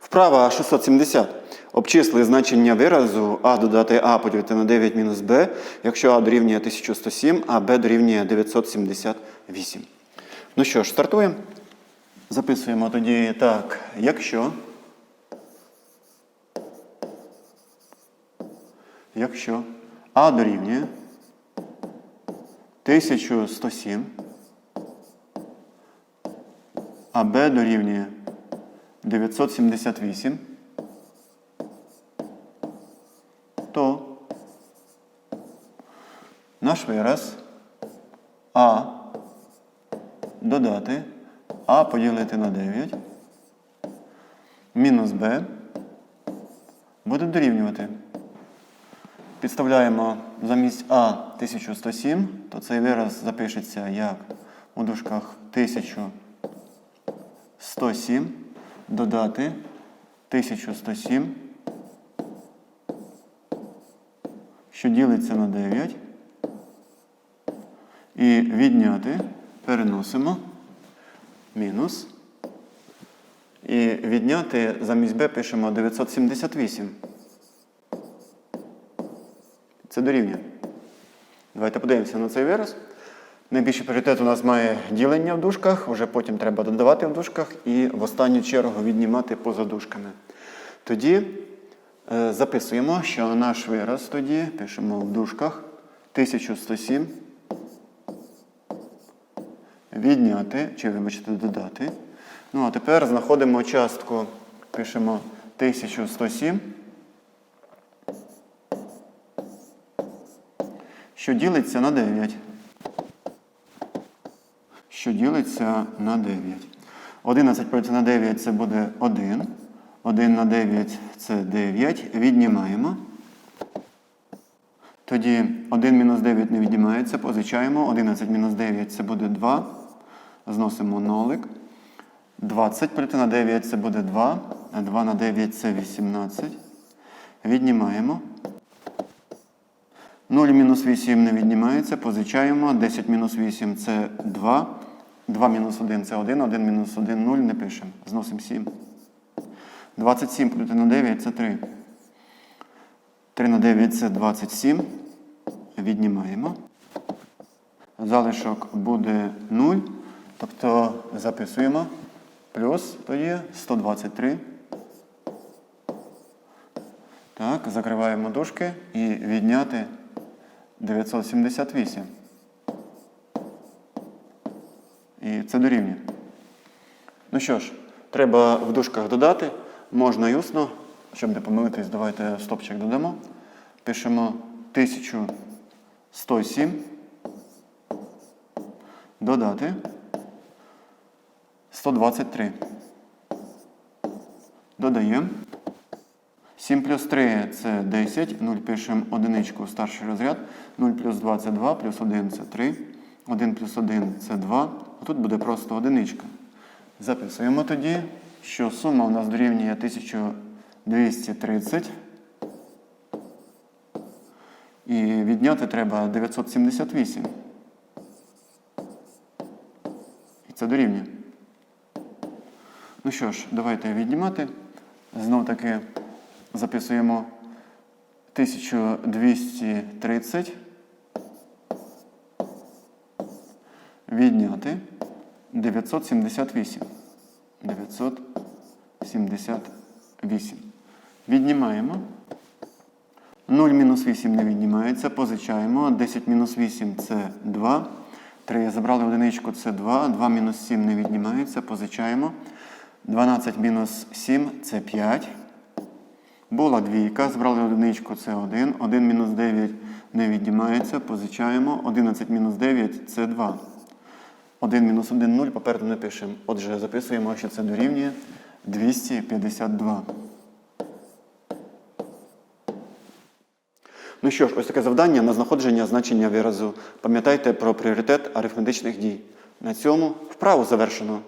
Вправа 670. Обчисли значення виразу а додати а поділити на 9 мінус b, якщо а дорівнює 1107, а b дорівнює 978. Ну що ж, стартуємо. Записуємо тоді так, якщо. Якщо а дорівнює 1107, а b дорівнює 978, то наш вираз А додати А поділити на 9 мінус Б буде дорівнювати. Підставляємо замість А 1107, то цей вираз запишеться як у дужках 1107 додати 1107, що ділиться на 9. І відняти переносимо мінус. І відняти замість b пишемо 978. Це дорівнює. Давайте подивимося на цей вираз. Найбільший пріоритет у нас має ділення в дужках, вже потім треба додавати в дужках і в останню чергу віднімати поза дужками. Тоді е, записуємо, що наш вираз тоді пишемо в дужках 1107 відняти, чи вибачте, додати. Ну, а тепер знаходимо частку, пишемо 1107, що ділиться на 9. Що ділиться на 9. 11 поділити на 9 це буде 1. 1 на 9 це 9. Віднімаємо. Тоді 1 мінус 9 не віднімається, позичаємо. 11 мінус 9 це буде 2. Зносимо нолик. 20 поділити на 9 це буде 2. 2 на 9 це 18. Віднімаємо. 0 мінус 8 не віднімається, позичаємо. 10 мінус 8 це 2. 2 мінус 1 це 1, 1 мінус 1 0 не пишемо. Зносимо 7. 27 поділити на 9 це 3. 3 на 9 це 27. Віднімаємо. Залишок буде 0. Тобто записуємо. Плюс тоді 123. Так, закриваємо дужки і відняти 978. І це дорівнює. Ну що ж, треба в дужках додати. Можна й усно. Щоб не помилитись, давайте стопчик додамо. Пишемо 1107. Додати 123. Додаємо. 7 плюс 3 це 10. 0 пишемо одиничку старший розряд. 0 плюс 2 це 2, плюс 1 це 3. 1 плюс 1 це 2. А тут буде просто одиничка. Записуємо тоді, що сума у нас дорівнює 1230. І відняти треба 978. І це дорівнює. Ну що ж, давайте віднімати. Знов таки записуємо 1230. Відняти 978. 978. Віднімаємо. 0 мінус 8 не віднімається. Позичаємо. 10 мінус 8 це 2. 3 забрали одиничку, це 2. 2 мінус 7 не віднімається. Позичаємо. 12 мінус 7 це 5. Була двійка, збрали одиничку, це 1. 1 мінус 9 не віднімається. Позичаємо. 11 мінус 9 це 2. 1 мінус 1 0 попереду не пишемо. Отже, записуємо, що це дорівнює 252. Ну що ж, ось таке завдання на знаходження значення виразу. Пам'ятайте про пріоритет арифметичних дій. На цьому вправу завершено.